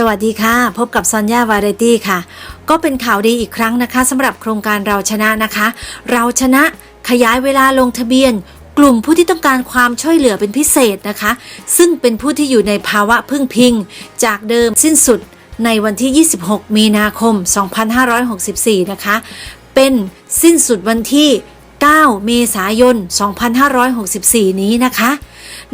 สวัสดีค่ะ พบกับซอนยาวาไรตี้ค่ะ ก็เป็นข่าวดีอีกครั้งนะคะสำหรับโครงการเราชนะนะคะ เราชนะขยายเวลาลงทะเบียน กลุ่มผู้ที่ต้องการความช่วยเหลือเป็นพิเศษนะคะ ซึ่งเป็นผู้ที่อยู่ในภาวะพึ่งพิง จากเดิมสิ้นสุดในวันที่ 26 มีนาคม 2564 นะคะ เป็นสิ้นสุดวันที่ 9 เมษายน 2564 นี้นะคะ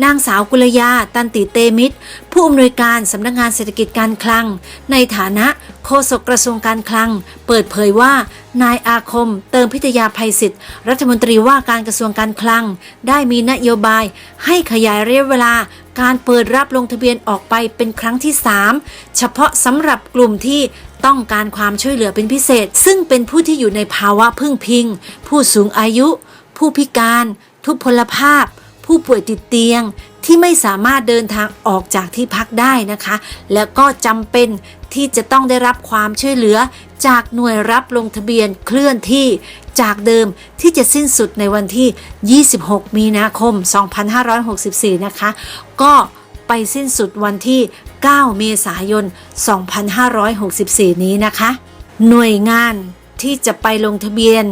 นางสาวกุลยา ตันติเตมิตร ผู้อำนวยการสำนักงานเศรษฐกิจการคลัง ในฐานะโฆษกกระทรวงการคลัง เปิดเผยว่า นายอาคม เติมพิทยาภัยศิษย์รัฐมนตรีว่าการกระทรวงการคลัง ได้มีนโยบายให้ขยายระยะเวลาการเปิดรับลงทะเบียนออกไปเป็นครั้งที่ 3 เฉพาะสำหรับกลุ่มที่ ต้องการความช่วยเหลือเป็นพิเศษ ซึ่งเป็นผู้ที่อยู่ในภาวะพึ่งพิง ผู้สูงอายุ ผู้พิการ ทุพพลภาพ ผู้ป่วยติดเตียงที่ไม่สามารถเดินทางออกจากที่พักได้นะคะ และก็จำเป็นที่จะต้องได้รับความช่วยเหลือ จากหน่วยรับลงทะเบียนเคลื่อนที่จากเดิมที่จะสิ้นสุดในวันที่ 26 มีนาคม 2564 นะคะ ก็ไปสิ้นสุดวันที่ 9 เมษายน 2564 นี้นะคะ หน่วยงานที่จะไปลงทะเบียน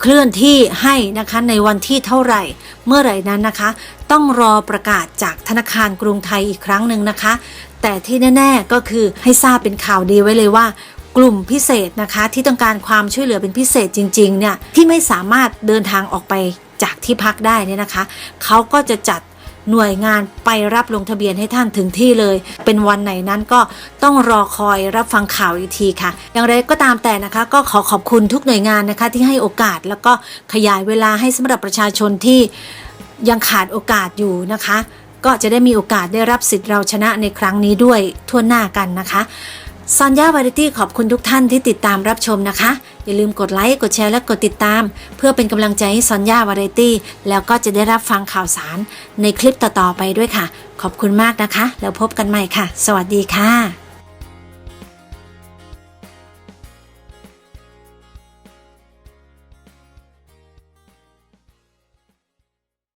เคลื่อนที่ให้นะคะในวันที่เท่าไหร่เมื่อไหร่นั้นนะคะ ต้องรอประกาศจากธนาคารกรุงไทยอีกครั้งหนึ่งนะคะ แต่ที่แน่ ๆก็คือให้ทราบเป็นข่าวดีไว้เลยว่า กลุ่มพิเศษนะคะ ที่ต้องการความช่วยเหลือเป็นพิเศษจริง ๆ เนี่ย ที่ไม่สามารถเดินทางออกไปจากที่พักได้เนี่ยนะคะ เขาก็จะจัด หน่วยงานไปรับลงทะเบียนให้ท่านถึงที่เลย เป็นวันไหนนั้นก็ต้องรอคอยรับฟังข่าวอีกทีค่ะ อย่างไรก็ตามแต่นะคะ ก็ขอขอบคุณทุกหน่วยงานนะคะที่ให้โอกาสแล้วก็ขยายเวลาให้สำหรับประชาชนที่ยังขาดโอกาสอยู่นะคะ ก็จะได้มีโอกาสได้รับสิทธิ์เราชนะในครั้งนี้ด้วยทั่วหน้ากันนะคะ ซอนยาวาริตี้ขอบคุณทุกท่านที่ติดตามรับชมนะคะ อย่าลืมกดไลค์กดแชร์และกดติดตาม เพื่อเป็นกำลังใจให้ซอนยาวาริตี้แล้วก็จะได้รับฟังข่าวสารในคลิปต่อๆไปด้วยค่ะ ขอบคุณมากนะคะ แล้วพบกันใหม่ค่ะ สวัสดีค่ะ